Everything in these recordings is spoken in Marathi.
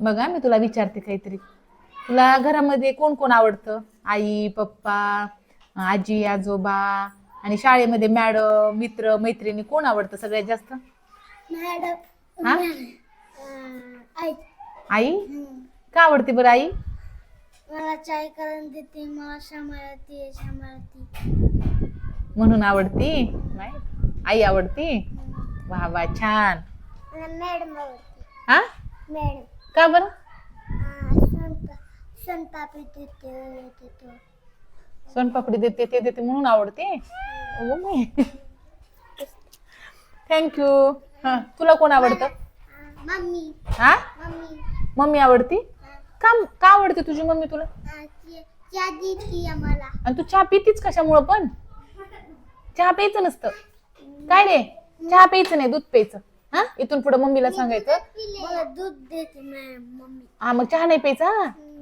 बघा मी तुला विचारते काहीतरी. तुला घरामध्ये कोण कोण आवडतं? आई पप्पा आजी आजोबा आणि शाळेमध्ये मॅडम मित्र मैत्रिणी कोण आवडतं सगळ्यात जास्त? मॅडम. हा? आई. आई? का आवडते बरं आई? मला चाय करून देते मला सांभाळते सांभाळते. म्हणून आवडती? नाही. आई आवडती? वा वा छान. मॅडम आवडते. हा? मॅडम. का बरं? संताप देते देतो सोनपापडी देते ते देते म्हणून आवडते? हो थँक्यू हा तुला कोण आवडतं? मम्मी हा? मम्मी मम्मी आवडती? का का आवडते तुझी मम्मी तुला? त्या देते आम्हाला आणि तू चहा पितीच कशामुळं पण? चहा प्यायचं नसतं. काय रे? चहा प्यायचं नाही दूध प्यायचं. हा? इथून पुढे मम्मीला सांगायचं. मला दूध देते मम्मी. हा मग चहा नाही प्यायचा?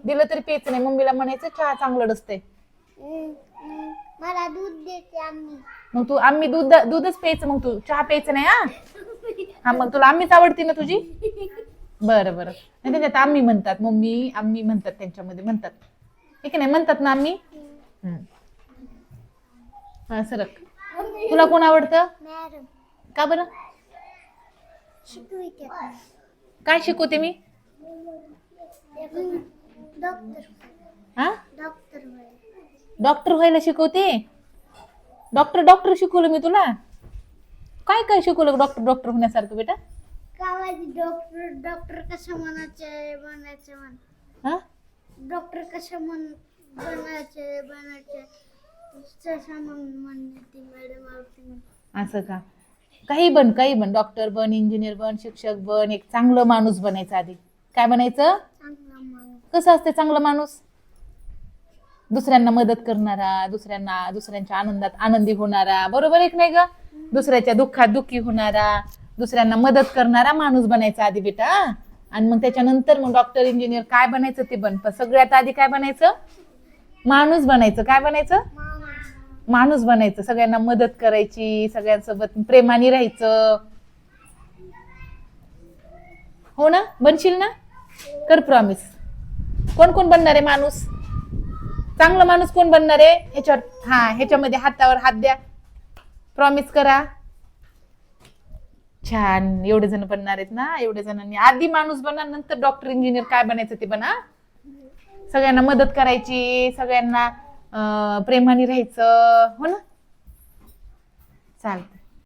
दिलं तरी प्यायचं नाही. मम्मीला म्हणायचं चहा चांगलं नसतंय मला दूध देते आम्ही. मग तू आम्ही दूध दूधच प्यायचं. मग तू चहा प्यायचं नाही हा? हा मग तुला आम्हीच आवडते ना तुझी? बरं बरं. नाही त्याच्यात आम्ही म्हणतात. मम्मी आम्ही म्हणतात त्यांच्यामध्ये म्हणतात. ठीक आहे नाही म्हणतात ना आम्ही? हम्म. हा सरक. तुला कोण आवडतं? मॅडम. का बरं? शिकविते काय शिकवते मी? डॉक्टर. हा? डॉक्टर डॉक्टर व्हायला शिकवते? डॉक्टर डॉक्टर शिकवलं मी तुला? काय काय शिकवलं डॉक्टर डॉक्टर होण्यासारखं बेटा? गावाची डॉक्टर डॉक्टर कसं म्हणायचे बनायचे म्हण. हा? डॉक्टर कसं म्हण बनायचे. बनायचे मॅडम असं का? काही बन काही बन. डॉक्टर बन इंजिनियर बन शिक्षक बन एक चांगलं माणूस बनायचं आधी. काय बनायचं? कसं असते चांगला माणूस? दुसऱ्यांना मदत करणारा दुसऱ्यांना दुसऱ्यांच्या आनंदात आनंदी होणारा बरोबर एक नाही ग? दुसऱ्याच्या दुःखात दुःखी होणारा दुसऱ्यांना मदत करणारा माणूस बनायचा आधी बेटा. आणि मग त्याच्यानंतर मग डॉक्टर इंजिनियर काय बनायचं ते बन. पण सगळ्यात आधी काय बनायचं? माणूस बनायचं. काय बनायचं? माणूस बनायचं सगळ्यांना मदत करायची सगळ्यांसोबत प्रेमाने राहायचं. हो ना? बनशील ना? कर प्रॉमिस कोण कोण बनणार आहे माणूस? चांगला माणूस कोण बनणार आहे? ह्याच्यावर हा ह्याच्यामध्ये हातावर हात द्या. प्रॉमिस करा. छान एवढे जण बनणार आहेत ना? एवढे जणांनी आधी माणूस बना नंतर डॉक्टर इंजिनियर काय बनायचं ते बना. सगळ्यांना मदत करायची सगळ्यांना प्रेमाने राहायचं हो ना? चालत